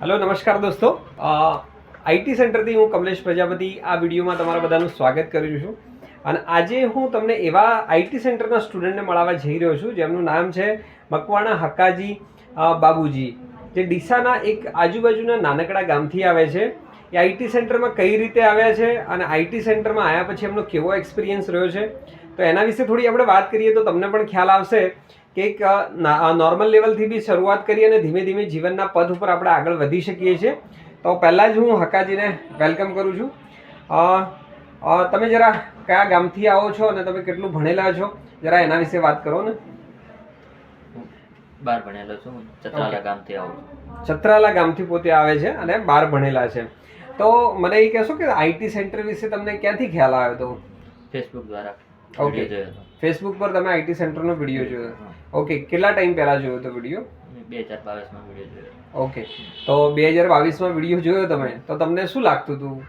Hello નમસ્કાર દોસ્તો. IT સેન્ટરથી હું કમલેશ પ્રજાપતિ આ વિડીયોમાં તમારા બધાનું સ્વાગત કરું છું. અને આજે હું તમને એવા આઈટી સેન્ટરના સ્ટુડન્ટને મળવા જઈ રહ્યો છું, જેમનું નામ છે મકવાણા હક્કાજી બાબુજી. જે ડીસાના એક આજુબાજુના નાનકડા ગામથી આવે છે. એ આઈટી સેન્ટરમાં કઈ રીતે આવ્યા છે અને આઈટી સેન્ટરમાં આવ્યા પછી એમનો કેવો એક્સપિરિયન્સ રહ્યો છે? તો એના વિશે થોડી આપણે વાત કરીએ તો તમને પણ ખ્યાલ આવશે કે એક નોર્મલ લેવલથી બી શરૂઆત કરી અને ધીમે ધીમે જીવનના પદ ઉપર આપણે આગળ વધી શકીએ છીએ. તો પહેલાં જ હું હકાજીને વેલકમ કરું છું. તમે જરા કયા ગામથી આવો છો અને તમે કેટલું ભણેલા છો? જરા એના વિશે વાત કરો ને. બાર ભણેલો છું. ચત્રાલા ગામથી આવું છું. છત્રાલા ગામથી પોતે આવે છે અને બાર ભણેલા છે. તો મને એ કહેશો કે આઈટી સેન્ટર વિશે તમને ક્યાંથી ખ્યાલ આવ્યો તો ફેસબુક દ્વારા. હતો. ફેસબુક પર તમે આઈટી સેન્ટરનો વીડિયો જોયો. ઓકે કેટલા ટાઈમ પહેલા જોયો તો વીડિયો બે હજાર બાવીસમાં વીડિયો જોયો. ઓકે તો બે હજાર બાવીસમાં વીડિયો જોયો તમે? તો તમને શું લાગતું હતું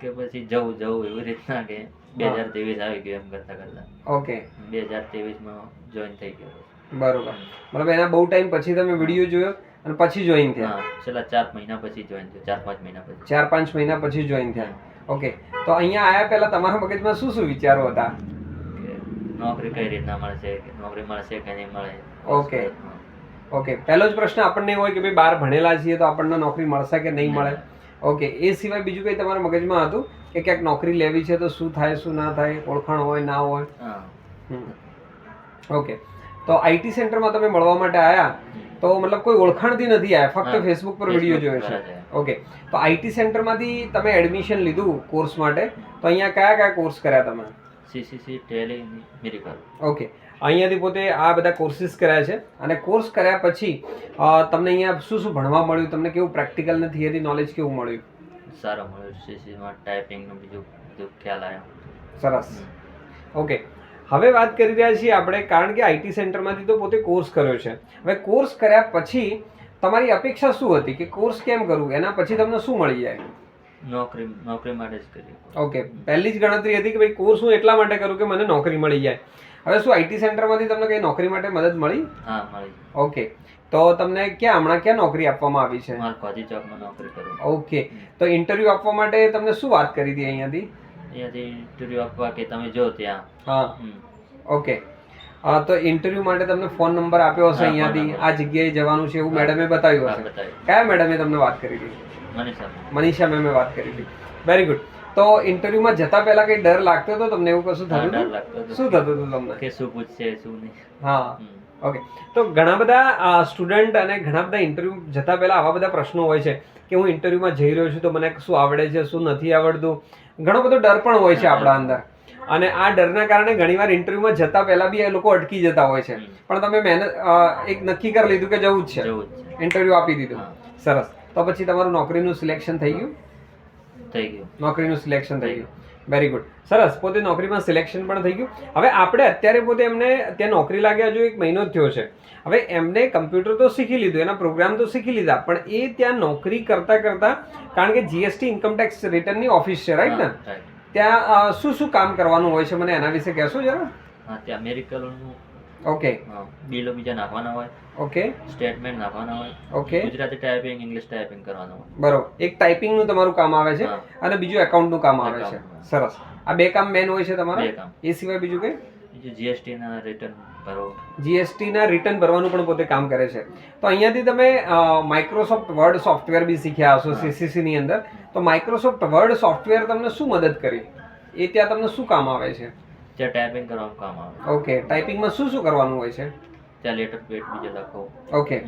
કે પછી જવું જવું એવી રીતના કે બે હજાર ત્રેવીસ આવી ગયો એમ કરતા કરતા. ઓકે બે હજાર ત્રેવીસમાં જોઈન થઈ ગયો. બરોબર. મતલબ એના બહુ ટાઈમ પછી તમે વીડિયો જોયો અને પછી જોઈન થયા? છેલ્લા ચાર મહિના પછી જોઈન થયો ચાર પાંચ મહિના પછી. ચાર પાંચ મહિના પછી જોઈન થયા. ઓકે તો અહીંયા આયા પહેલા તમારા મગજમાં શું શું વિચારો હતા? નોકરી કઈ રીતના મળશે નોકરી મળશે કે નહીં મળે? ઓકે. ઓકે. પહેલો જ પ્રશ્ન આપણને હોય કે ભાઈ બહાર ભણેલા છીએ તો આપણને નોકરી મળશે કે નહીં મળે? ઓકે. એ સિવાય બીજું કંઈ તમારા મગજમાં હતું? કે ક્યાંક નોકરી લેવી છે તો શું થાય શું ના થાય ઓળખાણ હોય ના હોય. ઓકે. તો આઈટી સેન્ટરમાં તમે મળવા માટે આવ્યા તો મતલબ કોઈ ઓળખાણથી નથી આવ્યા ફક્ત ફેસબુક પર વીડિયો જોયો છે. ઓકે તો આઈટી સેન્ટરમાંથી તમે એડમિશન લીધું કોર્સ માટે તો અહીંયા કયા કયા કોર્સ કર્યા તમે? સીસીસી ટેલી મેડિકલ ઓકે અહીંયાથી પોતે આ બધા કોર્સિસ કર્યા છે. અને કોર્સ કર્યા પછી તમને અહીંયા શું શું ભણવા મળ્યું? તમને કેવું પ્રેક્ટિકલ ને થિયરી નોલેજ કેવું મળ્યું? સારો મળ્યો. સીસીમાં ટાઈપિંગનું બીજું બધું ખ્યાલ આવ્યો. સરસ. ઓકે હવે વાત કરી રહ્યા છીએ આપણે કારણ કે આઈટી સેન્ટરમાંથી તો પોતે કોર્સ કર્યો છે. હવે કોર્સ કર્યા પછી તમારી અપેક્ષા શું હતી? કે કોર્સ કેમ કરવું? એના પછી તમને શું મળી જાય? નોકરી નોકરી માટે જ કરી ઓકે પહેલી જ ગણતરી હતી કે ભાઈ કોર્સ હું એટલા માટે કરું કે મને નોકરી મળી જાય. હવે શું આઈટી સેન્ટરમાંથી તમને કઈ નોકરી માટે મદદ મળી? હા મળી ઓકે તો તમને ક્યાં હમણાં ક્યાં નોકરી આપવામાં આવી છે? મારે કોજી ચોકમાં નોકરી કરું ઓકે તો ઇન્ટરવ્યૂ આપવા માટે તમને શું વાત કરી હતી અહીંયાથી? અહીંયાથી ઇન્ટરવ્યુ આપવા કે તમે જો ત્યાં. હા. ઓકે. હા તો ઇન્ટરવ્યુ માટે તમને ફોન નંબર આપ્યો હશે અહીંયાથી. આ જગ્યાએ જવાનું છે એવું મેડમે બતાવ્યું હશે. કયા મેડમે તમને વાત કરી હતી? મનીષા મનીષા મેમે વાત કરી હતી. વેરી ગુડ તો ઇન્ટરવ્યુમાં જતા પહેલા કઈ ડર લાગતો હતો તમને એવું કશું થતું. શું થતું હતું તમને? કે શું પૂછશે શું નહીં. હા. ઓકે તો ઘણા બધા સ્ટુડન્ટ અને ઘણા બધા ઇન્ટરવ્યૂ જતા પહેલાં આવા બધા પ્રશ્નો હોય છે કે હું ઇન્ટરવ્યૂમાં જઈ રહ્યો છું તો મને શું આવડે છે શું નથી આવડતું? ઘણો બધો ડર પણ હોય છે આપણા અંદર. અને આ ડરના કારણે ઘણીવાર ઇન્ટરવ્યૂમાં જતા પહેલા બી એ લોકો અટકી જતા હોય છે. પણ તમે મહેનત એક નક્કી કરી લીધું કે જવું જ છે. ઇન્ટરવ્યૂ આપી દીધું. સરસ. તો પછી તમારું નોકરીનું સિલેક્શન થઈ ગયું? થઈ ગયું. નોકરીનું સિલેક્શન થઈ ગયું. વેરી ગુડ સરસ. પોતે નોકરીમાં સિલેક્શન પણ થઈ ગયું. હવે આપણે અત્યારે પોતે એમને ત્યાં નોકરી લાગ્યા હજુ એક મહિનો જ થયો છે. હવે એમને કમ્પ્યુટર તો શીખી લીધું એના પ્રોગ્રામ તો શીખી લીધા પણ એ ત્યાં નોકરી કરતા કરતા કારણ કે જીએસટી ઇન્કમટેક્સ રિટર્નની ઓફિસ છે રાઈટ ને? ત્યાં શું શું કામ કરવાનું હોય છે મને એના વિશે કહેશો જરા? ત્યાં મેડિકલનું ઓકે બિલો બીજા નાખવાના હોય. ઓકે સ્ટેટમેન્ટ નાખવાના હોય. Okay Gujarati typing English typing કરવાનું હોય. બરોબર. એક ટાઈપિંગનું તમારું કામ આવે છે અને બીજું એકાઉન્ટનું કામ આવે છે. સરસ. આ બે કામ મેન હોય છે તમારા? એ સિવાય બીજું કંઈ? બીજું જીએસટી ના રિટર્ન ભરો જીએસટી ના રિટર્ન ભરવાનું પણ પોતે કામ કરે છે. તો અહીંયાથી તમે માઇક્રોસોફ્ટ વર્ડ સોફ્ટવેર બી શીખ્યા હશો સીસીસી ની અંદર. તો માઇક્રોસોફ્ટ વર્ડ સોફ્ટવેર તમને શું મદદ કરી? એ ત્યાં તમને શું કામ આવે છે? ત્યાં ટાઈપિંગ કરવાનું કામ આવે. ઓકે ટાઈપિંગમાં શું શું કરવાનું હોય છે? ત્યાં લેટર પેડ બીજા લખો. ઓકે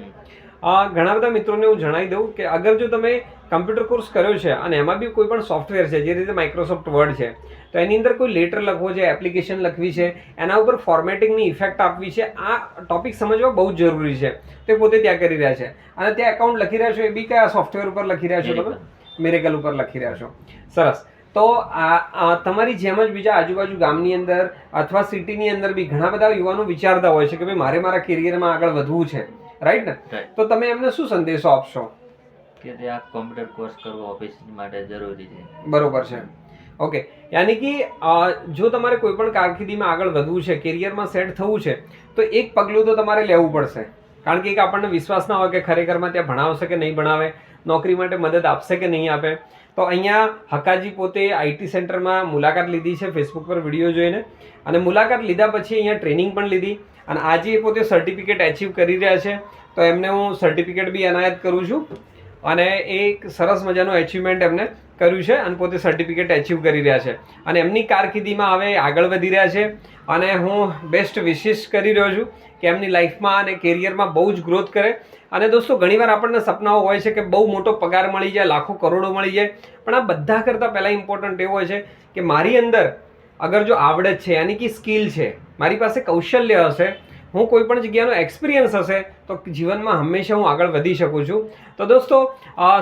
આ ઘણા બધા મિત્રોને હું જણાવી દઉં કે અગર જો તમે કમ્પ્યુટર કોર્સ કર્યો છે અને એમાં બી કોઈ પણ સોફ્ટવેર છે જે રીતે માઇક્રોસોફ્ટ વર્ડ છે તો એની અંદર કોઈ લેટર લખવો છે એપ્લિકેશન લખવી છે એના ઉપર ફોર્મેટિંગની ઇફેક્ટ આપવી છે આ ટોપિક સમજવા બહુ જ જરૂરી છે. તે પોતે ત્યાં કરી રહ્યા છે. અને ત્યાં એકાઉન્ટ લખી રહ્યા છો એ બી કયા સોફ્ટવેર ઉપર લખી રહ્યા છો તમે મેરેકલ ઉપર લખી રહ્યા છો. સરસ. તો આ આ તમારી જેમ જ બીજા આજુબાજુ ગામની અંદર અથવા સિટીની અંદર બી ઘણા બધા યુવાનો વિચારતા હોય છે કે ભાઈ મારે મારા કેરિયરમાં આગળ વધવું છે. રાઈટ ને? તો તમે એમને શું સંદેશો આપશો? કે ત્યાં કોમ્પ્યુટર કોર્સ કરવો ઓફિસ માટે જરૂરી છે. બરોબર છે. ઓકે યાની કે જો તમારે કોઈ પણ કારકિર્દીમાં આગળ વધવું છે કેરિયરમાં સેટ થવું છે તો એક પગલું તો તમારે લેવું પડશે. કારણ કે એક આપણને વિશ્વાસ ના હોય કે ખરેખરમાં ત્યાં ભણાવશે કે નહીં ભણાવે નોકરી માટે મદદ આપશે કે નહીં આપે. તો અહીંયા હકાજી પોતે આઈટી સેન્ટરમાં મુલાકાત લીધી છે ફેસબુક પર વીડિયો જોઈને. અને મુલાકાત લીધા પછી અહીંયા ટ્રેનિંગ પણ લીધી. અને આજે પોતે સર્ટિફિકેટ એચીવ કરી રહ્યા છે. તો એમને હું સર્ટિફિકેટ બી એનાયત કરું છું. અને એક સરસ મજાનું એચિવમેન્ટ એમને કર્યું છે અને પોતે સર્ટિફિકેટ એચીવ કરી રહ્યા છે. અને એમની કારકિર્દીમાં હવે આગળ વધી રહ્યા છે. અને હું બેસ્ટ વિશિસ કરી રહ્યો છું કે એમની લાઈફમાં અને કેરિયરમાં બહુ જ ગ્રોથ કરે. અને દોસ્તો, ઘણીવાર આપણને સપનાઓ હોય છે કે બહુ મોટો પગાર મળી જાય, લાખો કરોડો મળી જાય. પણ આ બધા કરતાં પહેલાં ઇમ્પોર્ટન્ટ એવું હોય છે કે મારી અંદર અગર જો આવડત છે, યાની કે સ્કિલ છે, મારી પાસે કૌશલ્ય હશે હું કોઈ પણ જગ્યાનો એક્સપિરિયન્સ હશે, તો જીવનમાં હંમેશા હું આગળ વધી શકું છું. તો દોસ્તો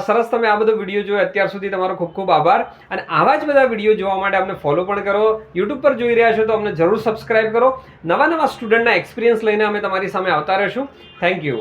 સરસ તમે આ બધો વીડિયો જોયો. અત્યાર સુધી તમારો ખૂબ ખૂબ આભાર. અને આવા જ બધા વીડિયો જોવા માટે અમને ફોલો પણ કરો. યુટ્યુબ પર જોઈ રહ્યા છો તો અમને જરૂર સબસ્ક્રાઇબ કરો. નવા નવા સ્ટુડન્ટના એક્સપિરિયન્સ લઈને અમે તમારી સામે આવતા રહીશું. Thank you